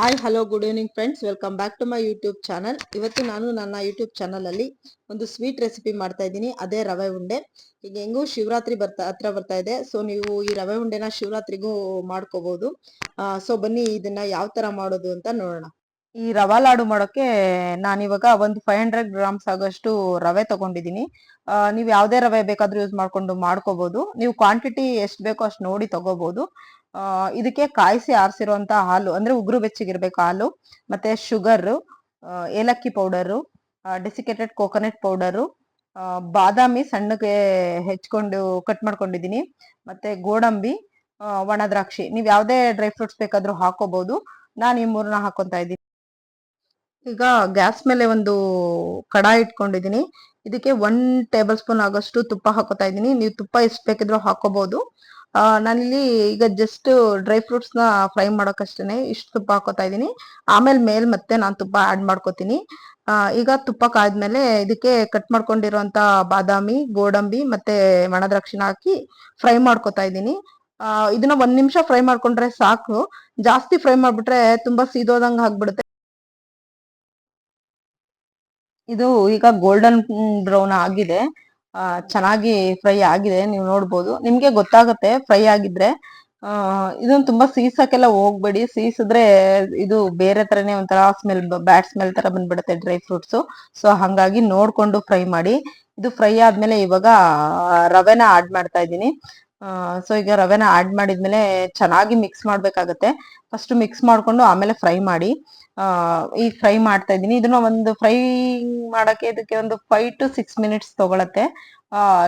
Hi hello good evening friends welcome back to my YouTube channel ಇವತ್ತು ನಾನು ನನ್ನ YouTube ಚಾನಲಲ್ಲಿ ಒಂದು ಸ್ವೀಟ್ ರೆಸಿಪಿ ಮಾಡ್ತಾ ಇದ್ದೀನಿ ಅದೇ ರವೆ ಉಂಡೆ ಈಗ ಹೆಂಗೂ ಶಿವರಾತ್ರಿ ಬರ್ತಾ ಹತ್ರ ಬರ್ತಾ ಇದೆ ಸೊ ನೀವು ಈ ರವೆ ಉಂಡೆನ ಶಿವರಾತ್ರಿಗೂ ಮಾಡ್ಕೋಬಹುದು ಸೊ ಬನ್ನಿ ಇದನ್ನ ಯಾವ ತರ ಮಾಡೋದು ಅಂತ ನೋಡೋಣ ಈ ರವಾ ಲಾಡು ಮಾಡೋಕೆ ನಾನಿವಾಗ ಒಂದು ಫೈವ್ ಹಂಡ್ರೆಡ್ ಗ್ರಾಮ್ಸ್ ಆಗೋಷ್ಟು ರವೆ ತಗೊಂಡಿದ್ದೀನಿ ನೀವು ಯಾವುದೇ ರವೆ ಬೇಕಾದ್ರೂ ಯೂಸ್ ಮಾಡ್ಕೊಂಡು ಮಾಡ್ಕೋಬಹುದು ನೀವು ಕ್ವಾಂಟಿಟಿ ಎಷ್ಟು ಬೇಕೋ ಅಷ್ಟು ನೋಡಿ ತಗೋಬಹುದು ಇದಕ್ಕೆ ಕಾಯಿಸಿ ಆರಿಸಿರುವಂತ ಹಾಲು, ಅಂದ್ರೆ ಉಗುರು ಬೆಚ್ಚಗಿರ್ಬೇಕು ಹಾಲು, ಮತ್ತೆ ಶುಗರ್ ಏಲಕ್ಕಿ ಪೌಡರು ಡೆಸಿಕೇಟೆಡ್ ಕೋಕೋನಟ್ ಪೌಡರು ಬಾದಾಮಿ ಸಣ್ಣಗೆ ಹೆಚ್ಕೊಂಡು ಕಟ್ ಮಾಡ್ಕೊಂಡಿದ್ದೀನಿ ಮತ್ತೆ ಗೋಡಂಬಿ ಒಣ ದ್ರಾಕ್ಷಿ, ನೀವು ಯಾವುದೇ ಡ್ರೈ ಫ್ರೂಟ್ಸ್ ಬೇಕಾದ್ರೂ ಹಾಕೋಬಹುದು ನಾನು ಈ ಮೂರನ್ನ ಹಾಕೊಂತ ಇದ್ದೀನಿ. ಈಗ ಗ್ಯಾಸ್ ಮೇಲೆ ಒಂದು ಕಡಾಯಿ ಇಟ್ಕೊಂಡಿದ್ದೀನಿ ಇದಕ್ಕೆ ಒನ್ ಟೇಬಲ್ ಸ್ಪೂನ್ ಆಗೋಷ್ಟು ತುಪ್ಪ ಹಾಕೋತಾ ಇದ್ದೀನಿ. ನೀವು ತುಪ್ಪ ಎಷ್ಟು ಬೇಕಿದ್ರೂ ಹಾಕೋಬಹುದು ನಾನಿಲ್ಲಿ ಈಗ ಜಸ್ಟ್ ಡ್ರೈ ಫ್ರೂಟ್ಸ್ನ ಫ್ರೈ ಮಾಡೋಕಷ್ಟೇ ಇಷ್ಟು ತುಪ್ಪ ಹಾಕೋತಾ ಇದ್ದೀನಿ. ಆಮೇಲೆ ಮೇಲ್ ಮತ್ತೆ ನಾನು ತುಪ್ಪ ಆಡ್ ಮಾಡ್ಕೋತೀನಿ. ಈಗ ತುಪ್ಪ ಕಾದ್ಮೇಲೆ ಇದಕ್ಕೆ ಕಟ್ ಮಾಡ್ಕೊಂಡಿರುವಂತ ಬಾದಾಮಿ, ಗೋಡಂಬಿ ಮತ್ತೆ ಒಣದ್ರಾಕ್ಷಿನ ಹಾಕಿ ಫ್ರೈ ಮಾಡ್ಕೋತಾ ಇದ್ದೀನಿ. ಇದನ್ನ ಒಂದ್ ನಿಮಿಷ ಫ್ರೈ ಮಾಡ್ಕೊಂಡ್ರೆ ಸಾಕು. ಜಾಸ್ತಿ ಫ್ರೈ ಮಾಡ್ಬಿಟ್ರೆ ತುಂಬಾ ಸೀದೋದಂಗ ಆಗ್ಬಿಡುತ್ತೆ. ಇದು ಈಗ ಗೋಲ್ಡನ್ ಬ್ರೌನ್ ಆಗಿದೆ. ಚೆನ್ನಾಗಿ ಫ್ರೈ ಆಗಿದೆ, ನೀವು ನೋಡ್ಬೋದು. ನಿಮ್ಗೆ ಗೊತ್ತಾಗುತ್ತೆ, ಫ್ರೈ ಆಗಿದ್ರೆ. ಇದನ್ನ ತುಂಬಾ ಸೀಸಕ್ಕೆಲ್ಲ ಹೋಗ್ಬೇಡಿ. ಸೀಸಿದ್ರೆ ಇದು ಬೇರೆ ತರನೇ ಒಂಥರ ಸ್ಮೆಲ್, ಬ್ಯಾಡ್ ಸ್ಮೆಲ್ ತರ ಬಂದ್ಬಿಡುತ್ತೆ ಡ್ರೈ ಫ್ರೂಟ್ಸ್. ಸೊ, ಹಂಗಾಗಿ ನೋಡ್ಕೊಂಡು ಫ್ರೈ ಮಾಡಿ. ಇದು ಫ್ರೈ ಆದ್ಮೇಲೆ ಇವಾಗ ರವೆನ ಆಡ್ ಮಾಡ್ತಾ ಇದ್ದೀನಿ. ಸೊ, ಈಗ ರವೆನ ಆಡ್ ಮಾಡಿದ್ಮೇಲೆ ಚೆನ್ನಾಗಿ ಮಿಕ್ಸ್ ಮಾಡ್ಬೇಕಾಗತ್ತೆ. ಫಸ್ಟ್ ಮಿಕ್ಸ್ ಮಾಡ್ಕೊಂಡು ಆಮೇಲೆ ಫ್ರೈ ಮಾಡಿ. ಈಗ ಫ್ರೈ ಮಾಡ್ತಾ ಇದ್ದೀನಿ. ಇದನ್ನ ಒಂದು ಫ್ರೈ ಮಾಡಕ್ಕೆ ಇದಕ್ಕೆ ಒಂದು ಫೈವ್ ಟು ಸಿಕ್ಸ್ ಮಿನಿಟ್ಸ್ ತಗೊಳತ್ತೆ.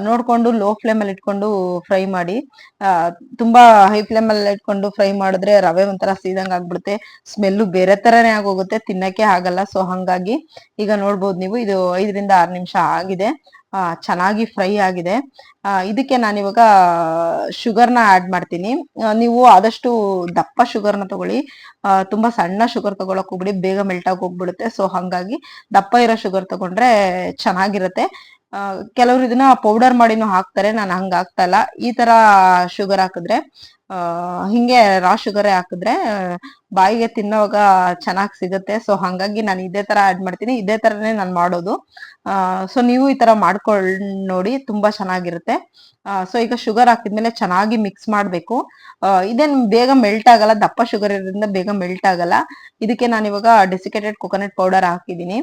ನೋಡ್ಕೊಂಡು ಲೋ ಫ್ಲೇಮ್ ಅಲ್ಲಿ ಇಟ್ಕೊಂಡು ಫ್ರೈ ಮಾಡಿ. ತುಂಬಾ ಹೈ ಫ್ಲೇಮ್ ಅಲ್ಲಿ ಇಟ್ಕೊಂಡು ಫ್ರೈ ಮಾಡಿದ್ರೆ ರವೆ ಒಂಥರ ಸೀದಂಗ್ ಆಗ್ಬಿಡುತ್ತೆ. ಸ್ಮೆಲ್ಲು ಬೇರೆ ತರನೇ ಆಗೋಗುತ್ತೆ. ತಿನ್ನಕ್ಕೆ ಆಗಲ್ಲ. ಸೊ ಹಂಗಾಗಿ ಈಗ ನೋಡ್ಬೋದು ನೀವು. ಇದು ಐದರಿಂದ ಆರು ನಿಮಿಷ ಆಗಿದೆ. ಚೆನ್ನಾಗಿ ಫ್ರೈ ಆಗಿದೆ. ಇದಕ್ಕೆ ನಾನಿವಾಗ ಶುಗರ್ನ ಆಡ್ ಮಾಡ್ತೀನಿ. ನೀವು ಆದಷ್ಟು ದಪ್ಪ ಶುಗರ್ನ ತಗೊಳ್ಳಿ. ತುಂಬಾ ಸಣ್ಣ ಶುಗರ್ ತಗೊಳಕ್ ಹೋಗ್ಬಿಡಿ. ಬೇಗ ಮೆಲ್ಟ್ ಆಗಿ ಹೋಗ್ಬಿಡುತ್ತೆ. ಸೊ, ಹಂಗಾಗಿ ದಪ್ಪ ಇರೋ ಶುಗರ್ ತಗೊಂಡ್ರೆ ಚೆನ್ನಾಗಿರುತ್ತೆ. ಕೆಲವರು ಇದನ್ನ ಪೌಡರ್ ಮಾಡಿನೂ ಹಾಕ್ತಾರೆ. ನಾನು ಹಂಗ ಆಗ್ತಾ ಇಲ್ಲ. ಈ ತರ ಶುಗರ್ ಹಾಕಿದ್ರೆ ಹಿಂಗೆ ರಾ ಶುಗರ್ ಹಾಕಿದ್ರೆ, ಬಾಯಿಗೆ ತಿನ್ನೋವಾಗ ಚೆನ್ನಾಗಿ ಸಿಗುತ್ತೆ. ಸೊ ಹಂಗಾಗಿ ನಾನು ಇದೇ ತರ ಆಡ್ ಮಾಡ್ತೀನಿ. ಇದೇ ತರನೇ ನಾನು ಮಾಡೋದು. ಸೊ ನೀವು ಈ ತರ ಮಾಡ್ಕೊಳ್ ನೋಡಿ ತುಂಬಾ ಚೆನ್ನಾಗಿರುತ್ತೆ. ಸೊ ಈಗ ಶುಗರ್ ಹಾಕಿದ್ಮೇಲೆ ಚೆನ್ನಾಗಿ ಮಿಕ್ಸ್ ಮಾಡಬೇಕು. ಇದೇನ್ ಬೇಗ ಮೆಲ್ಟ್ ಆಗಲ್ಲ. ದಪ್ಪ ಶುಗರ್ ಇರೋದ್ರಿಂದ ಬೇಗ ಮೆಲ್ಟ್ ಆಗಲ್ಲ. ಇದಕ್ಕೆ ನಾನು ಇವಾಗ ಡೆಸಿಕೇಟೆಡ್ ಕೊಕೊನಟ್ ಪೌಡರ್ ಹಾಕಿದ್ದೀನಿ.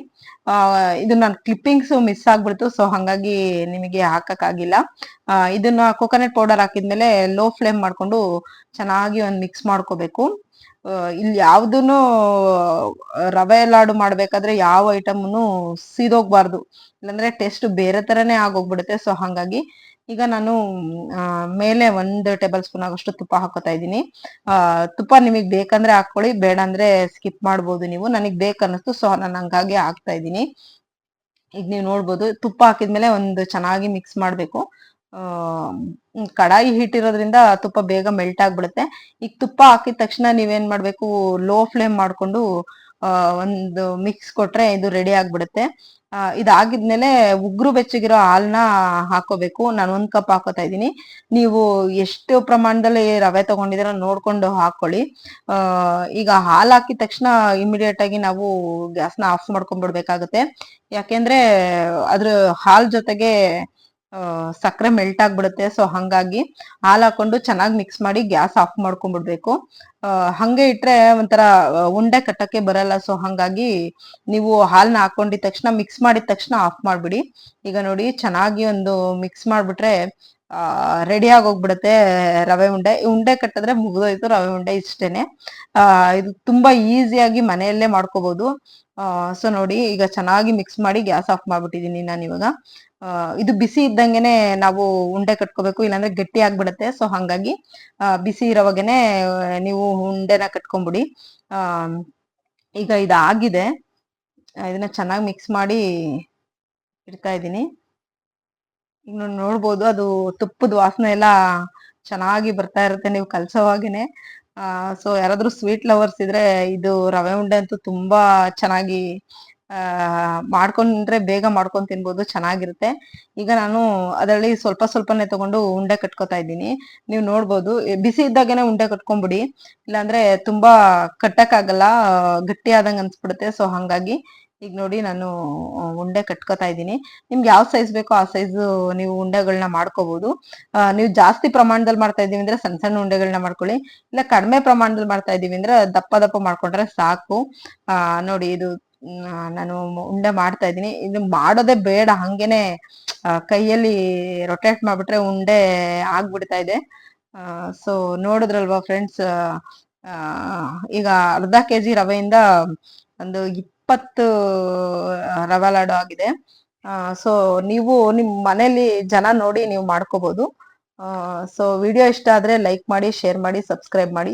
ಇದು ನಾನು ಕ್ಲಿಪ್ಪಿಂಗ್ಸ್ ಮಿಸ್ ಆಗ್ಬಿಡ್ತು. ಸೊ ಹಂಗಾಗಿ ನಿಮಗೆ ಹಾಕಕ್ಕಾಗಿಲ್ಲ. ಇದನ್ನ ಕೊಕೊನಟ್ ಪೌಡರ್ ಹಾಕಿದ್ಮೇಲೆ ಲೋ ಫ್ಲೇಮ್ ಮಾಡ್ಕೊಂಡು ಚೆನ್ನಾಗಿ ಒಂದು ಮಿಕ್ಸ್ ಮಾಡ್ಕೋಬೇಕು. ಇಲ್ಲಿ ಯಾವ್ದನ್ನು ರವೆ ಲಾಡು ಮಾಡ್ಬೇಕಾದ್ರೆ ಯಾವ ಐಟಮ್ನು ಸೀದೋಗ್ಬಾರ್ದು. ಇಲ್ಲಾಂದ್ರೆ ಟೇಸ್ಟ್ ಬೇರೆ ತರನೇ ಆಗೋಗ್ಬಿಡುತ್ತೆ. ಸೊ ಹಂಗಾಗಿ ಈಗ ನಾನು ಮೇಲೆ ಒಂದು ಟೇಬಲ್ ಸ್ಪೂನ್ ಆಗೋಷ್ಟು ತುಪ್ಪ ಹಾಕೋತಾ ಇದ್ದೀನಿ. ತುಪ್ಪ ನಿಮಗೆ ಬೇಕಂದ್ರೆ ಹಾಕೊಳ್ಳಿ ಬೇಡ ಅಂದ್ರೆ ಸ್ಕಿಪ್ ಮಾಡ್ಬೋದು ನೀವು. ನನಗೆ ಬೇಕನ್ನಿಸ್ತು ಸೊ ನಾನು ಹಂಗಾಗಿ ಹಾಕ್ತಾ ಇದ್ದೀನಿ. ಈಗ ನೀವು ನೋಡ್ಬೋದು. ತುಪ್ಪ ಹಾಕಿದ್ಮೇಲೆ ಒಂದು ಚೆನ್ನಾಗಿ ಮಿಕ್ಸ್ ಮಾಡಬೇಕು. ಕಡಾಯಿ ಹೀಟ್ ಇರೋದ್ರಿಂದ ತುಪ್ಪ ಬೇಗ ಮೆಲ್ಟ್ ಆಗ್ಬಿಡುತ್ತೆ. ಈಗ ತುಪ್ಪ ಹಾಕಿದ ತಕ್ಷಣ ನೀವೇನ್ ಮಾಡ್ಬೇಕು ಲೋ ಫ್ಲೇಮ್ ಮಾಡ್ಕೊಂಡು ಒಂದು ಮಿಕ್ಸ್ ಕೊಟ್ರೆ ಇದು ರೆಡಿ ಆಗ್ಬಿಡುತ್ತೆ. ಇದಾಗಿದ್ಮೇಲೆ ಉಗ್ರು ಬೆಚ್ಚಗಿರೋ ಹಾಲ್ನ ಹಾಕೋಬೇಕು. ನಾನು ಒಂದ್ ಕಪ್ ಹಾಕೋತಾ ಇದ್ದೀನಿ. ನೀವು ಎಷ್ಟು ಪ್ರಮಾಣದಲ್ಲಿ ರವೆ ತಗೊಂಡಿದ್ದೀರ ನೋಡ್ಕೊಂಡು ಹಾಕೊಳ್ಳಿ. ಈಗ ಹಾಲ್ ಹಾಕಿದ ತಕ್ಷಣ ಇಮಿಡಿಯೇಟ್ ಆಗಿ ನಾವು ಗ್ಯಾಸ್ನ ಆಫ್ ಮಾಡ್ಕೊಂಡ್ಬಿಡ್ಬೇಕಾಗತ್ತೆ. ಯಾಕೆಂದ್ರೆ ಅದ್ರ ಹಾಲ್ ಜೊತೆಗೆ ಸಕ್ಕರೆ ಮೆಲ್ಟ್ ಆಗ್ಬಿಡುತ್ತೆ. ಸೊ ಹಂಗಾಗಿ ಹಾಲು ಹಾಕೊಂಡು ಚೆನ್ನಾಗಿ ಮಿಕ್ಸ್ ಮಾಡಿ ಗ್ಯಾಸ್ ಆಫ್ ಮಾಡ್ಕೊಂಡ್ಬಿಡ್ಬೇಕು. ಹಂಗೆ ಇಟ್ರೆ ಒಂಥರ ಉಂಡೆ ಕಟ್ಟಕ್ಕೆ ಬರಲ್ಲ. ಸೊ ಹಂಗಾಗಿ ನೀವು ಹಾಲ್ನ ಹಾಕೊಂಡಿದ ತಕ್ಷಣ ಮಿಕ್ಸ್ ಮಾಡಿದ ತಕ್ಷಣ ಆಫ್ ಮಾಡ್ಬಿಡಿ. ಈಗ ನೋಡಿ, ಚೆನ್ನಾಗಿ ಒಂದು ಮಿಕ್ಸ್ ಮಾಡ್ಬಿಟ್ರೆ ರೆಡಿ ಆಗೋಗ್ಬಿಡುತ್ತೆ ರವೆ ಉಂಡೆ. ಉಂಡೆ ಕಟ್ಟಿದ್ರೆ ಮುಗಿದೋಯ್ತು ರವೆ ಉಂಡೆ ಇಷ್ಟೇನೆ. ಇದು ತುಂಬಾ ಈಸಿಯಾಗಿ ಮನೆಯಲ್ಲೇ ಮಾಡ್ಕೋಬಹುದು ಸೊ ನೋಡಿ, ಈಗ ಚೆನ್ನಾಗಿ ಮಿಕ್ಸ್ ಮಾಡಿ ಗ್ಯಾಸ್ ಆಫ್ ಮಾಡ್ಬಿಟ್ಟಿದೀನಿ ನಾನು ಇವಾಗ. ಇದು ಬಿಸಿ ಇದ್ದಂಗೆನೆ ನಾವು ಉಂಡೆ ಕಟ್ಕೋಬೇಕು, ಇಲ್ಲಾಂದ್ರೆ ಗಟ್ಟಿ ಆಗ್ಬಿಡತ್ತೆ. ಸೊ ಹಂಗಾಗಿ ಬಿಸಿ ಇರೋವಾಗೇನೆ ನೀವು ಉಂಡೆನ ಕಟ್ಕೊಂಬಿಡಿ. ಈಗ ಇದಾಗಿದೆ. ಇದನ್ನ ಚೆನ್ನಾಗಿ ಮಿಕ್ಸ್ ಮಾಡಿ ಇಡ್ತಾ ಇದ್ದೀನಿ ಈಗ ನೋಡ್ಬೋದು, ಅದು ತುಪ್ಪದ ವಾಸನೆ ಎಲ್ಲ ಚೆನ್ನಾಗಿ ಬರ್ತಾ ಇರುತ್ತೆ ನೀವು ಕಲ್ಸೋವಾಗೇನೆ. ಸೊ ಯಾರಾದ್ರೂ ಸ್ವೀಟ್ ಲವರ್ಸ್ ಇದ್ರೆ ಇದು ರವೆ ಉಂಡೆ ಅಂತೂ ತುಂಬಾ ಚೆನ್ನಾಗಿ ಮಾಡ್ಕೊಂಡ್ರೆ ಬೇಗ ಮಾಡ್ಕೊಂಡ್ ತಿನ್ಬೋದು, ಚೆನ್ನಾಗಿರುತ್ತೆ. ಈಗ ನಾನು ಅದರಲ್ಲಿ ಸ್ವಲ್ಪ ಸ್ವಲ್ಪನೇ ತಗೊಂಡು ಉಂಡೆ ಕಟ್ಕೋತಾ ಇದ್ದೀನಿ. ನೀವು ನೋಡ್ಬೋದು ಬಿಸಿ ಇದ್ದಾಗೇನೆ ಉಂಡೆ ಕಟ್ಕೊಂಡ್ಬಿಡಿ ಇಲ್ಲಾಂದ್ರೆ ತುಂಬಾ ಕಟ್ಟಕ್ಕಾಗಲ್ಲ ಗಟ್ಟಿ ಆದಂಗ ಅನ್ಸ್ಬಿಡುತ್ತೆ. ಸೊ, ಹಂಗಾಗಿ ಈಗ ನೋಡಿ ನಾನು ಉಂಡೆ ಕಟ್ಕೋತಾ ಇದ್ದೀನಿ. ನಿಮ್ಗೆ ಯಾವ ಸೈಜ್ ಬೇಕೋ ಆ ಸೈಜ್ ನೀವು ಉಂಡೆಗಳನ್ನ ಮಾಡ್ಕೋಬಹುದು ನೀವು ಜಾಸ್ತಿ ಪ್ರಮಾಣದಲ್ಲಿ ಮಾಡ್ತಾ ಇದೀವಿ ಅಂದ್ರೆ ಸಣ್ಣ ಸಣ್ಣ ಉಂಡೆಗಳನ್ನ ಮಾಡ್ಕೊಳ್ಳಿ. ಇಲ್ಲ ಕಡಿಮೆ ಪ್ರಮಾಣದಲ್ಲಿ ಮಾಡ್ತಾ ಇದೀವಿ ಅಂದ್ರೆ ದಪ್ಪ ದಪ್ಪ ಮಾಡ್ಕೊಂಡ್ರೆ ಸಾಕು. ನೋಡಿ ಇದು ನಾನು ಉಂಡೆ ಮಾಡ್ತಾ ಇದ್ದೀನಿ. ಇದು ಮಾಡೋದೇ ಬೇಡ. ಹಂಗೇನೆ ಕೈಯಲ್ಲಿ ರೊಟೇಟ್ ಮಾಡ್ಬಿಟ್ರೆ ಉಂಡೆ ಆಗ್ಬಿಡ್ತಾ ಇದೆ. ಸೊ ನೋಡಿದ್ರಲ್ವಾ ಫ್ರೆಂಡ್ಸ್ ಈಗ ಅರ್ಧ ಕೆ ಜಿ ರವೆಯಿಂದ ಒಂದು ಇಪ್ಪತ್ತು ರವೆ ಲಾಡು ಆಗಿದೆ. ಸೊ ನೀವು ನಿಮ್ಮ ಮನೇಲಿ ಜನ ನೋಡಿ ನೀವು ಮಾಡ್ಕೋಬಹುದು ಸೊ ವಿಡಿಯೋ ಇಷ್ಟ ಆದ್ರೆ ಲೈಕ್ ಮಾಡಿ ಶೇರ್ ಮಾಡಿ ಸಬ್ಸ್ಕ್ರೈಬ್ ಮಾಡಿ.